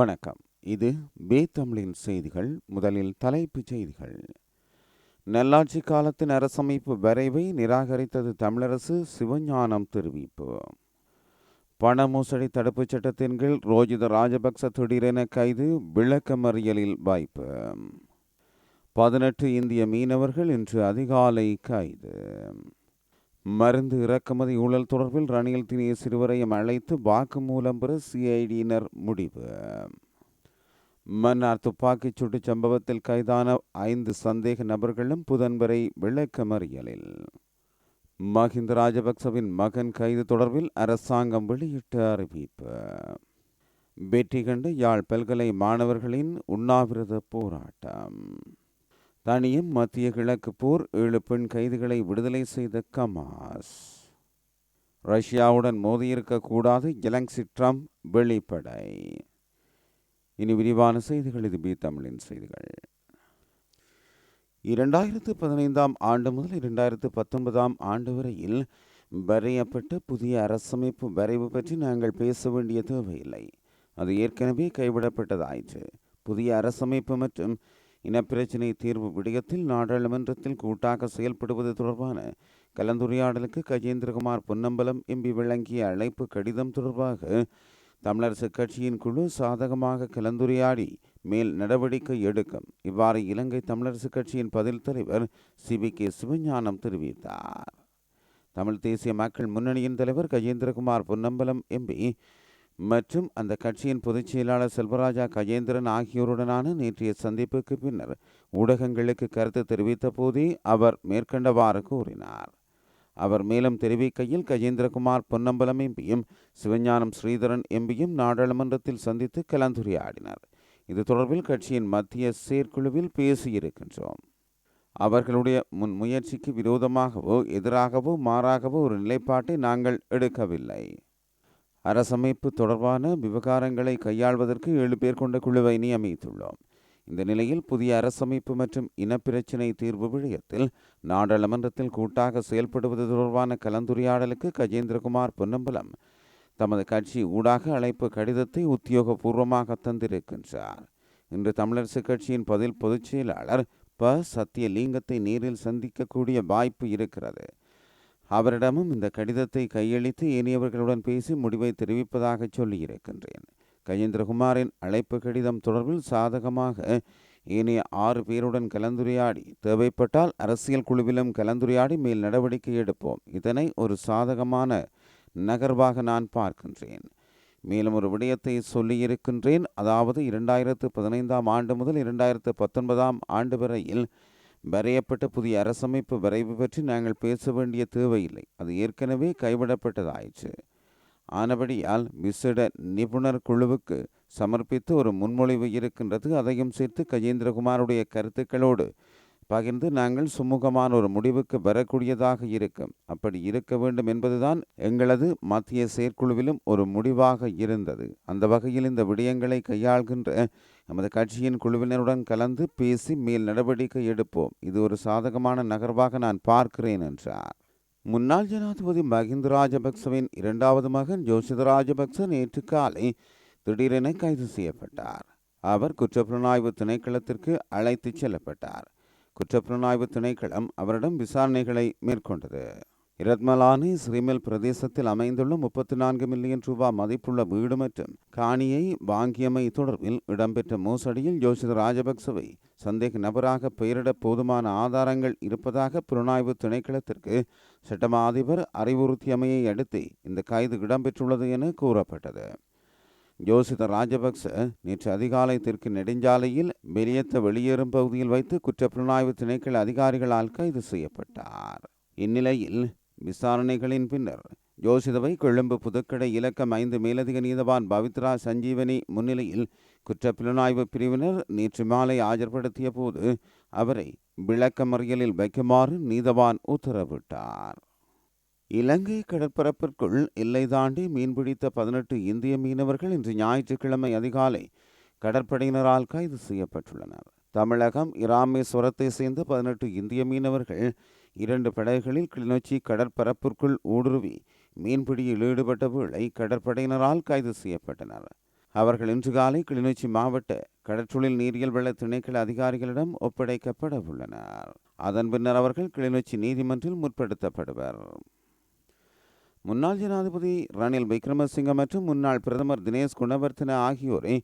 வணக்கம். இது பே தமிழின் செய்திகள் முதலில் தலைப்புச் செய்திகள். நல்லாட்சி காலத்தின் அரசமைப்பு வரைவை நிராகரித்தது தமிழரசு சிவஞானம் தெரிவிப்பு. பண மோசடி தடுப்புச் சட்டத்தின் கீழ் ரோஜித ராஜபக்ச திடீரென கைது விளக்கமறியலில் வாய்ப்பு. பதினெட்டு இந்திய மீனவர்கள் இன்று அதிகாலை கைது. மருந்து இறக்குமதி ஊழல் தொடர்பில் ரணில் திணிய சிறுவரையும் அழைத்து வாக்குமூலம் பெற சிஐடியினர் முடிவு. மன்னார் துப்பாக்கிச் சூட்டுச் சம்பவத்தில் கைதான ஐந்து சந்தேக நபர்களும் புதன்வரை விளக்கமறியலில். மஹிந்த ராஜபக்சவின் மகன் கைது தொடர்பில் அரசாங்கம் வெளியிட்ட அறிவிப்பு. வெற்றி கண்டு யாழ் பல்கலை மாணவர்களின் உண்ணாவிரத போராட்டம். தனியும் மத்திய கிழக்கு போர் ஏழு பெண் கைதிகளை விடுதலை செய்த கமாஸ். ரஷ்யாவுடன் மோதியிருக்கக்கூடாது இலங்சி ட்ரம்ப் வெளிப்படை. இனி விரிவான செய்திகள். இது பி தமிழின் செய்திகள். இரண்டாயிரத்து பதினைந்தாம் ஆண்டு முதல் இரண்டாயிரத்து பத்தொன்பதாம் ஆண்டு வரையில் வரையப்பட்ட புதிய அரசமைப்பு வரைவு பற்றி நாங்கள் பேச வேண்டிய தேவையில்லை. அது ஏற்கனவே கைவிடப்பட்டதாயிற்று. புதிய அரசமைப்பு மற்றும் இனப்பிரச்சினை தீர்வு விடயத்தில் நாடாளுமன்றத்தில் கூட்டாக செயல்படுவது தொடர்பான கலந்துரையாடலுக்கு கஜேந்திரகுமார் பொன்னம்பலம் எம்பி வழங்கிய அழைப்பு கடிதம் தொடர்பாக தமிழரசு கட்சியின் குழு சாதகமாக கலந்துரையாடி மேல் நடவடிக்கை எடுக்கும். இவ்வாறு இலங்கை தமிழரசு கட்சியின் பதில் தலைவர் சி வி கே சிவஞானம் தெரிவித்தார். தமிழ் தேசிய மக்கள் முன்னணியின் தலைவர் கஜேந்திரகுமார் பொன்னம்பலம் எம்பி மற்றும் அந்த கட்சியின் பொதுச் செயலாளர் செல்வராஜா கஜேந்திரன் ஆகியோருடனான நேற்றைய சந்திப்புக்கு பின்னர் ஊடகங்களுக்கு கருத்து தெரிவித்த போதே அவர் மேற்கண்டவாறு கூறினார். அவர் மேலும் தெரிவிக்கையில் கஜேந்திரகுமார் பொன்னம்பலம் எம்பியும் சிவஞானம் ஸ்ரீதரன் எம்பியும் நாடாளுமன்றத்தில் சந்தித்து கலந்துரையாடினர். இது தொடர்பில் கட்சியின் மத்திய செயற்குழுவில் பேசியிருக்கின்றோம். அவர்களுடைய முன் முயற்சிக்கு விரோதமாகவோ எதிராகவோ மாறாகவோ ஒரு நிலைப்பாட்டை நாங்கள் எடுக்கவில்லை. அரசமைப்பு தொடர்பான விவகாரங்களை கையாள்வதற்கு ஏழு பேர் கொண்ட குழுவை நியமித்துள்ளோம். இந்த நிலையில் புதிய அரசமைப்பு மற்றும் இனப்பிரச்சினை தீர்வு விடயத்தில் நாடாளுமன்றத்தில் கூட்டாக செயல்படுவது தொடர்பான கலந்துரையாடலுக்கு கஜேந்திரகுமார் பொன்னம்பலம் தமது கட்சி ஊடாக அழைப்பு கடிதத்தை உத்தியோகபூர்வமாக தந்திருக்கின்றார். இன்று தமிழரசு கட்சியின் பதில் பொதுச் செயலாளர் ப. சத்தியலிங்கத்தை நேரில் சந்திக்கக்கூடிய வாய்ப்பு இருக்கிறது. அவரிடமும் இந்த கடிதத்தை கையளித்து ஏனையவர்களுடன் பேசி முடிவை தெரிவிப்பதாக சொல்லியிருக்கின்றேன். கஜேந்திரகுமாரின் அழைப்பு கடிதம் தொடர்பில் சாதகமாக ஏனைய ஆறு பேருடன் கலந்துரையாடி தேவைப்பட்டால் அரசியல் குழுவிலும் கலந்துரையாடி மேல் நடவடிக்கை எடுப்போம். இதனை ஒரு சாதகமான நகர்வாக நான் பார்க்கின்றேன். மேலும் ஒரு விடயத்தை சொல்லியிருக்கின்றேன். அதாவது இரண்டாயிரத்து பதினைந்தாம் ஆண்டு முதல் இரண்டாயிரத்து பத்தொன்பதாம் ஆண்டு வரையில் வரையப்பட்ட புதிய அரசமைப்பு வரைவு பற்றி நாங்கள் பேச வேண்டிய தேவையில்லை. அது ஏற்கனவே கைவிடப்பட்டதாயிற்று. ஆனபடியால் விசேட நிபுணர் குழுவுக்கு சமர்ப்பித்து ஒரு முன்மொழிவு இருக்கின்றது. அதையும் சேர்த்து கஜேந்திரகுமாருடைய கருத்துக்களோடு பகிர்ந்து நாங்கள் சுமூகமான ஒரு முடிவுக்கு வரக்கூடியதாக இருக்கும். அப்படி இருக்க வேண்டும் என்பதுதான் எங்களது மத்திய செயற்குழுவிலும் ஒரு முடிவாக இருந்தது. அந்த வகையில் இந்த விடயங்களை கையாள்கின்ற நமது கட்சியின் குழுவினருடன் கலந்து பேசி மேல் நடவடிக்கை எடுப்போம். இது ஒரு சாதகமான நகர்வாக நான் பார்க்கிறேன் என்றார். முன்னாள் ஜனாதிபதி மஹிந்த ராஜபக்சவின் இரண்டாவது மகன் ஜோசித ராஜபக்ச நேற்று காலை திடீரென கைது செய்யப்பட்டார். அவர் குற்றப்புலனாய்வு திணைக்களத்திற்கு அழைத்துச் செல்லப்பட்டார். குற்றப்புலனாய்வு திணைக்களம் அவரிடம் விசாரணைகளை மேற்கொண்டது. இரத்மலானி ஸ்ரீமெல் பிரதேசத்தில் அமைந்துள்ள முப்பத்தி நான்கு மில்லியன் ரூபாய் மதிப்புள்ள வீடு மற்றும் காணியை வாங்கியமை தொடர்பில் இடம்பெற்ற மோசடியில் யோசித ராஜபக்சவை சந்தேக நபராக பெயரிட போதுமான ஆதாரங்கள் இருப்பதாக புலனாய்வு திணைக்களத்திற்கு சட்டமா அதிபர் அறிவுறுத்தியமையை அடுத்து இந்த கைது இடம்பெற்றுள்ளது என கூறப்பட்டது. ஜோசித ராஜபக்ச நேற்று அதிகாலை தெற்கு நெடுஞ்சாலையில் பெரியத்த வெளியேறும் பகுதியில் வைத்து குற்றப்புலனாய்வு திணைக்கள அதிகாரிகளால் கைது செய்யப்பட்டார். இந்நிலையில் விசாரணைகளின் பின்னர் ஜோசிதவை கொழும்பு புதுக்கடை இலக்கம் ஐந்து மேலதிக நீதவான் பவித்ரா சஞ்சீவனி முன்னிலையில் குற்றப்புலனாய்வு பிரிவினர் நேற்று மாலை ஆஜர்படுத்திய போது அவரை விளக்கமறியலில் வைக்குமாறு நீதவான் உத்தரவிட்டார். இலங்கை கடற்பரப்பிற்குள் எல்லை தாண்டி மீன்பிடித்த பதினெட்டு இந்திய மீனவர்கள் இன்று ஞாயிற்றுக்கிழமை அதிகாலை கடற்படையினரால் கைது செய்யப்பட்டுள்ளனர். தமிழகம் இராமேஸ்வரத்தை சேர்ந்த பதினெட்டு இந்திய மீனவர்கள் இரண்டு படகுகளில் கிளிநொச்சி கடற்பரப்பிற்குள் ஊடுருவி மீன்பிடியில் ஈடுபட்ட வேளை கடற்படையினரால் கைது செய்யப்பட்டனர். அவர்கள் இன்று காலை கிளிநொச்சி மாவட்ட கடற்றொழில் நீரியல் வள திணைக்கள அதிகாரிகளிடம் ஒப்படைக்கப்பட உள்ளனர். அதன் பின்னர் அவர்கள் கிளிநொச்சி நீதிமன்றில் முற்படுத்தப்படுவர். முன்னாள் ஜனாதிபதி ரணில் விக்ரமசிங்க மற்றும் முன்னாள் பிரதமர் தினேஷ் குணவர்த்தன ஆகியோரை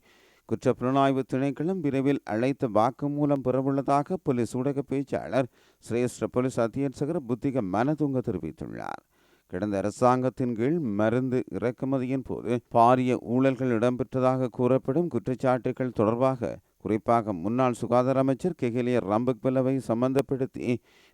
குற்ற புலனாய்வு திணைக்களம் விரைவில் அழைத்த வாக்குமூலம் பெறவுள்ளதாக போலீஸ் ஊடக பேச்சாளர் சிரேஷ்ட போலீஸ் அத்தியட்சகர் புத்திக மனதுங்க தெரிவித்துள்ளார். கடந்த அரசாங்கத்தின் கீழ் மருந்து இறக்குமதியின் போது பாரிய ஊழல்கள் இடம்பெற்றதாக கூறப்படும் குற்றச்சாட்டுகள் தொடர்பாக குறிப்பாக முன்னாள் சுகாதார அமைச்சர் கெகிலியர் ரம்பக்பலவை சம்பந்தப்படுத்தி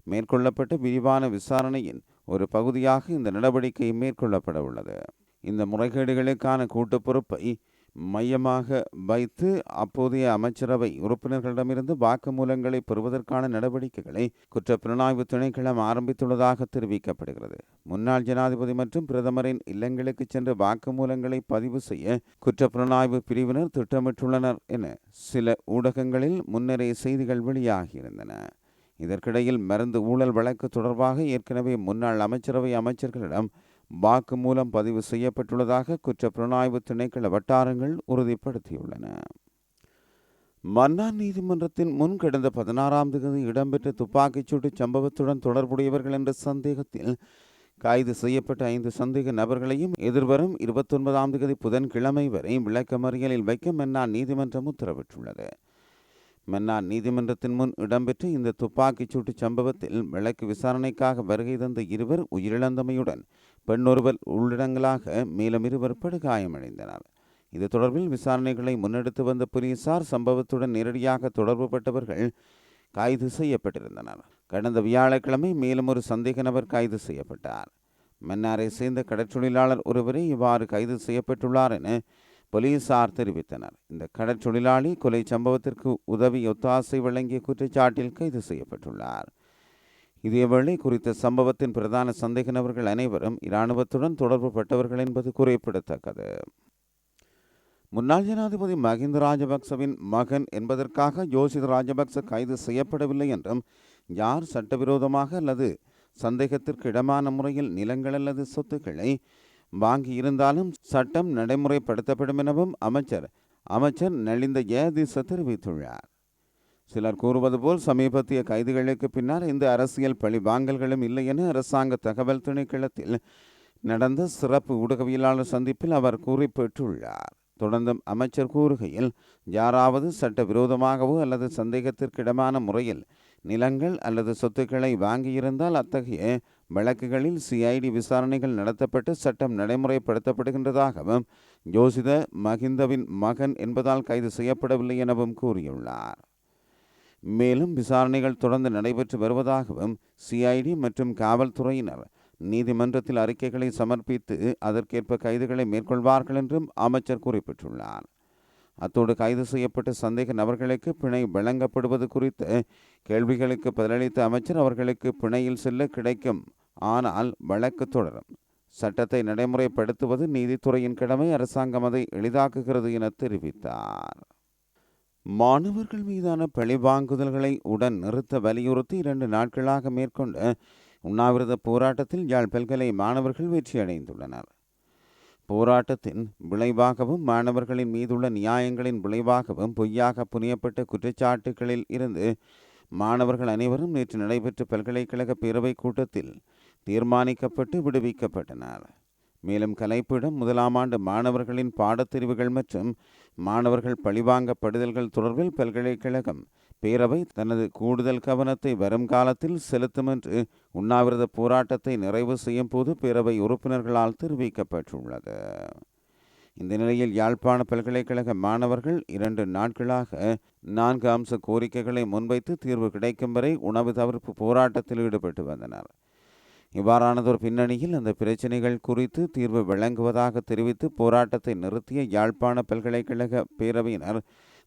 மேற்கொள்ளப்பட்ட விரிவான விசாரணையின் ஒரு பகுதியாக இந்த நடவடிக்கை மேற்கொள்ளப்பட உள்ளது. இந்த முறைகேடுகளுக்கான கூட்டு பொறுப்பை மையமாக வைத்து அப்போதைய அமைச்சரவை உறுப்பினர்களிடமிருந்து வாக்குமூலங்களை பெறுவதற்கான நடவடிக்கைகளை குற்ற புலனாய்வு திணைக்களம் ஆரம்பித்துள்ளதாக தெரிவிக்கப்படுகிறது. முன்னாள் ஜனாதிபதி மற்றும் பிரதமரின் இல்லங்களுக்கு சென்று வாக்குமூலங்களை பதிவு செய்ய குற்ற புலனாய்வு பிரிவினர் திட்டமிட்டுள்ளனர் என சில ஊடகங்களில் முன்னரே செய்திகள் வெளியாகியிருந்தன. இதற்கிடையில் மருந்து ஊழல் வழக்கு தொடர்பாக ஏற்கனவே முன்னாள் அமைச்சரவை அமைச்சர்களிடம் வாக்குமூலம் பதிவு செய்யப்பட்டுள்ளதாக குற்ற புலனாய்வு திணைக்கள வட்டாரங்கள் உறுதிப்படுத்தியுள்ளன. மன்னார் நீதிமன்றத்தின் முன் கடந்த பதினாறாம் தேதி இடம்பெற்ற துப்பாக்கிச்சூட்டு சம்பவத்துடன் தொடர்புடையவர்கள் என்ற சந்தேகத்தில் கைது செய்யப்பட்ட ஐந்து சந்தேக நபர்களையும் எதிர்வரும் இருபத்தொன்பதாம் தேதி புதன்கிழமை வரை விளக்கமறியலில் வைக்க மன்னார் நீதிமன்றம் உத்தரவிட்டுள்ளது. மன்னார் நீதிமன்றத்தின் முன் இடம்பெற்ற இந்த துப்பாக்கிச் சூட்டு சம்பவத்தில் விளக்கு விசாரணைக்காக வருகை தந்த இருவர் உயிரிழந்தமையுடன் பெண்ணொருவர் உள்ளிடங்களாக மேலும் இருவர் படுகாயமடைந்தனர். இது தொடர்பில் விசாரணைகளை முன்னெடுத்து வந்த போலீசார் சம்பவத்துடன் நேரடியாக தொடர்புபட்டவர்கள் கைது செய்யப்பட்டிருந்தனர். கடந்த வியாழக்கிழமை மேலும் ஒரு சந்தேக நபர் கைது செய்யப்பட்டார். மன்னாரை சேர்ந்த கடற்றொழிலாளர் ஒருவரே இவ்வாறு கைது செய்யப்பட்டுள்ளார் என போலீசார் தெரிவித்தனர். இந்த கடற்றொழிலாளி கொலை சம்பவத்திற்கு உதவி ஒத்தாசை வழங்கிய குற்றச்சாட்டில் கைது செய்யப்பட்டுள்ளார். இதேவேளை குறித்த சம்பவத்தின் பிரதான சந்தேக நபர்கள் அனைவரும் இராணுவத்துடன் தொடர்பு பட்டவர்கள் என்பது குறிப்பிடத்தக்கது. முன்னாள் ஜனாதிபதி மஹிந்த ராஜபக்சவின் மகன் என்பதற்காக யோசித ராஜபக்ச கைது செய்யப்படவில்லை என்றும் யார் சட்டவிரோதமாக அல்லது சந்தேகத்திற்கு இடமான முறையில் நிலங்கள் அல்லது சொத்துக்களை வாங்கியிருந்தாலும் சட்டம் நடைமுறைப்படுத்தப்படும் எனவும் அமைச்சர் அமைச்சர் நலிந்த ஏதிச தெரிவித்துள்ளார். சிலர் கூறுவது போல் சமீபத்திய கைதுகளுக்கு பின்னால் இந்த அரசியல் பழி வாங்கல்களும் இல்லை என அரசாங்க தகவல் திணைக்களத்தில் நடந்த சிறப்பு ஊடகவியலாளர் சந்திப்பில் அவர் குறிப்பிட்டுள்ளார். தொடர்ந்தும் அமைச்சர் கூறுகையில் யாராவது சட்டவிரோதமாகவோ அல்லது சந்தேகத்திற்கிடமான முறையில் நிலங்கள் அல்லது சொத்துக்களை வாங்கியிருந்தால் அத்தகைய வழக்குகளில் சிஐடி விசாரணைகள் நடத்தப்பட்டு சட்டம் நடைமுறைப்படுத்தப்படுகின்றதாகவும் ஜோசித மகிந்தவின் மகன் என்பதால் கைது செய்யப்படவில்லை எனவும் கூறியுள்ளார். மேலும் விசாரணைகள் தொடர்ந்து நடைபெற்று வருவதாகவும் சிஐடி மற்றும் காவல்துறையினர் நீதிமன்றத்தில் அறிக்கைகளை சமர்ப்பித்து அதற்கேற்ப கைதுகளை மேற்கொள்வார்கள் என்றும் அமைச்சர் குறிப்பிட்டுள்ளார். அத்தோடு கைது செய்யப்பட்ட சந்தேக நபர்களுக்கு பிணை வழங்கப்படுவது குறித்த கேள்விகளுக்கு பதிலளித்த அமைச்சர் அவர்களுக்கு பிணையில் செல்ல கிடைக்கும் ஆனால் வழக்கு தொடரும். சட்டத்தை நடைமுறைப்படுத்துவது நீதித்துறையின் கடமை அரசாங்கம் அதை எளிதாக்குகிறது என தெரிவித்தார். மாணவர்கள் மீதான பழிவாங்குதல்களை உடன் நிறுத்த வலியுறுத்தி இரண்டு நாட்களாக மேற்கொண்ட உண்ணாவிரத போராட்டத்தில் யாழ் பல்கலை மாணவர்கள் வெற்றியடைந்துள்ளனர். போராட்டத்தின் விளைவாகவும் மாணவர்களின் மீதுள்ள நியாயங்களின் விளைவாகவும் பொய்யாக புனியப்பட்ட குற்றச்சாட்டுகளில் இருந்து மாணவர்கள் அனைவரும் நேற்று நடைபெற்ற பல்கலைக்கழக பேரவைக் கூட்டத்தில் தீர்மானிக்கப்பட்டு விடுவிக்கப்பட்டனர். மேலும் கலைப்பிடம் முதலாம் ஆண்டு மாணவர்களின் பாடத்தெரிவுகள் மற்றும் மாணவர்கள் பழிவாங்கப்படுதல்கள் தொடர்பில் பல்கலைக்கழகம் பேரவை தனது கூடுதல் கவனத்தை வரும் காலத்தில் செலுத்தும் என்று உண்ணாவிரத போராட்டத்தை நிறைவு செய்யும் போது பேரவை உறுப்பினர்களால் தெரிவிக்கப்பட்டுள்ளது. இந்த நிலையில் யாழ்ப்பாண பல்கலைக்கழக மாணவர்கள் இரண்டு நாட்களாக நான்கு அம்ச கோரிக்கைகளை முன்வைத்து தீர்வு கிடைக்கும் வரை உணவு தவிர்ப்பு போராட்டத்தில் ஈடுபட்டு வந்தனர். இவ்வாறானதொரு பின்னணியில் அந்த பிரச்சினைகள் குறித்து தீர்வு வழங்குவதாக தெரிவித்து போராட்டத்தை நிறுத்திய யாழ்ப்பாண பல்கலைக்கழக பேரவையினர்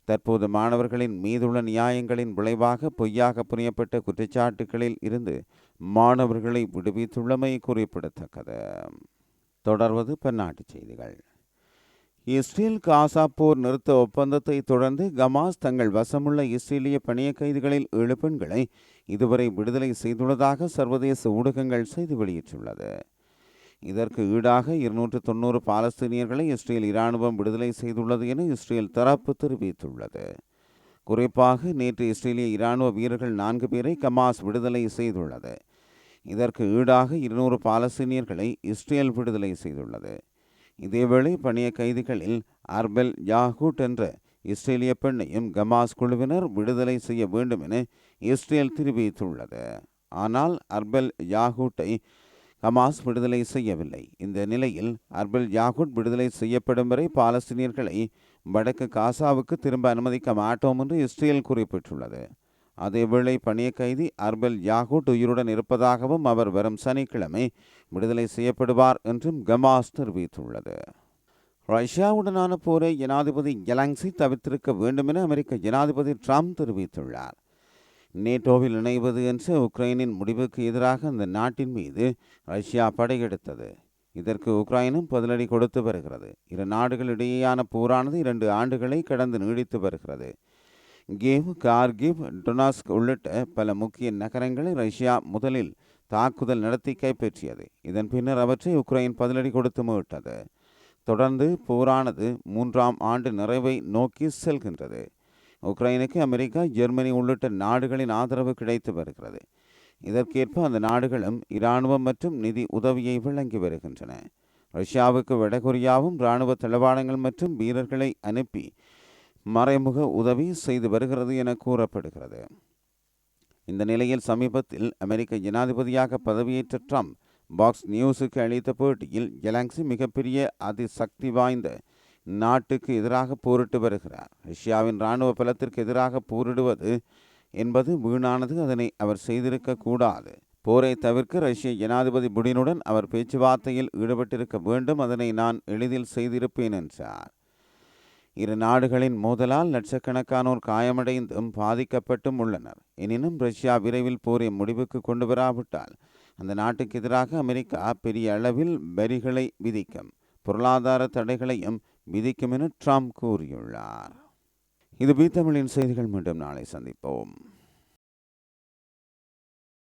தற்போது மாணவர்களின் மீதுள்ள நியாயங்களின் விளைவாக பொய்யாக புரியப்பட்ட குற்றச்சாட்டுகளில் இருந்து மாணவர்களை விடுவித்துள்ளமை குறிப்பிடத்தக்கது. தொடர்வது பன்னாட்டுச் செய்திகள். இஸ்ரேல் காசா போர் நிறுத்த ஒப்பந்தத்தை தொடர்ந்து கமாஸ் தங்கள் வசமுள்ள இஸ்ரேலிய பணிய கைதிகளில் ஏழு பெண்களை இதுவரை விடுதலை செய்துள்ளதாக சர்வதேச ஊடகங்கள் செய்தி வெளியிட்டுள்ளது. இதற்கு ஈடாக இருநூற்று தொண்ணூறு பாலஸ்தீனியர்களை இஸ்ரேல் இராணுவம் விடுதலை செய்துள்ளது என இஸ்ரேல் தரப்பு தெரிவித்துள்ளது. குறிப்பாக நேற்று இஸ்ரேலிய இராணுவ வீரர்கள் நான்கு பேரை கமாஸ் விடுதலை செய்துள்ளது. இதற்கு ஈடாக இருநூறு பாலஸ்தீனியர்களை இஸ்ரேல் விடுதலை செய்துள்ளது. இதேவேளை பணிய கைதிகளில் அர்பெல் யாகூட் என்ற இஸ்ரேலிய பெண்ணையும் கமாஸ் குழுவினர் விடுதலை செய்ய வேண்டும் என இஸ்ரேல் தெரிவித்துள்ளது. ஆனால் அர்பெல் யாகூட்டை ஹமாஸ் விடுதலை செய்யவில்லை. இந்த நிலையில் அர்பெல் யாகூட் விடுதலை செய்யப்படும் வரை பாலஸ்தீனியர்களை வடக்கு காசாவுக்கு திரும்ப அனுமதிக்க மாட்டோம் என்று இஸ்ரேல் குறிப்பிட்டுள்ளது. அதேவேளை பணிய கைதி அர்பெல் யாகூட் உயிருடன் இருப்பதாகவும் அவர் வரும் சனிக்கிழமை விடுதலை செய்யப்படுவார் என்றும் கமாஸ் தெரிவித்துள்ளது. ரஷ்யாவுடனான போரை ஜனாதிபதி கெலாங்சி தவிர்த்திருக்க வேண்டும் என அமெரிக்க ஜனாதிபதி ட்ரம்ப் தெரிவித்துள்ளார். நேட்டோவில் இணைவது என்ற உக்ரைனின் முடிவுக்கு எதிராக அந்த நாட்டின் மீது ரஷ்யா படையெடுத்தது. இதற்கு உக்ரைனும் பதிலடி கொடுத்து வருகிறது. இரு நாடுகளிடையேயான போரானது இரண்டு ஆண்டுகளை கடந்து நீடித்து வருகிறது. கேவ் கார்கிவ் டொனாஸ்க் உள்ளிட்ட பல முக்கிய நகரங்களை ரஷ்யா முதலில் தாக்குதல் நடத்தி கைப்பற்றியது. இதன் பின்னர் அவற்றை உக்ரைன் பதிலடி கொடுத்து மீட்டது. தொடர்ந்து போரானது மூன்றாம் ஆண்டு நிறைவை நோக்கி செல்கின்றது. உக்ரைனுக்கு அமெரிக்கா ஜெர்மனி உள்ளிட்ட நாடுகளின் ஆதரவு கிடைத்து வருகிறது. இதற்கேற்ப அந்த நாடுகளும் இராணுவம் மற்றும் நிதி உதவியை வழங்கி வருகின்றன. ரஷ்யாவுக்கு வடகொரியாவும் இராணுவ தளவாடங்கள் மற்றும் வீரர்களை அனுப்பி மறைமுக உதவி செய்து வருகிறது என கூறப்படுகிறது. இந்த நிலையில் சமீபத்தில் அமெரிக்க ஜனாதிபதியாக பதவியேற்ற ட்ரம்ப் பாக்ஸ் நியூஸுக்கு அளித்த பேட்டியில் ஜெலாங்ஸி மிகப்பெரிய அதிசக்தி வாய்ந்த நாட்டுக்கு எதிராக போரிட்டு வருகிறார். ரஷ்யாவின் இராணுவ பலத்திற்கு எதிராக போரிடுவது என்பது வீணானது. அதனை அவர் செய்திருக்க கூடாது. போரை தவிர்க்க ரஷ்ய ஜனாதிபதி புடினுடன் அவர் பேச்சுவார்த்தையில் ஈடுபட்டிருக்க வேண்டும். அதனை நான் எளிதில் செய்திருப்பேன் என்றார். இரு நாடுகளின் மோதலால் லட்சக்கணக்கானோர் காயமடைந்தும் பாதிக்கப்பட்டும் உள்ளனர். எனினும் ரஷ்யா விரைவில் போரை முடிவுக்கு கொண்டு வராவிட்டால் அந்த நாட்டுக்கு எதிராக அமெரிக்கா பெரிய அளவில் வரிகளை விதிக்கும் பொருளாதார தடைகளையும் விதிக்கும் என ட்ரம்ப் கூறியுள்ளார். இது பி தமிழின் செய்திகள். மீண்டும் நாளை சந்திப்போம்.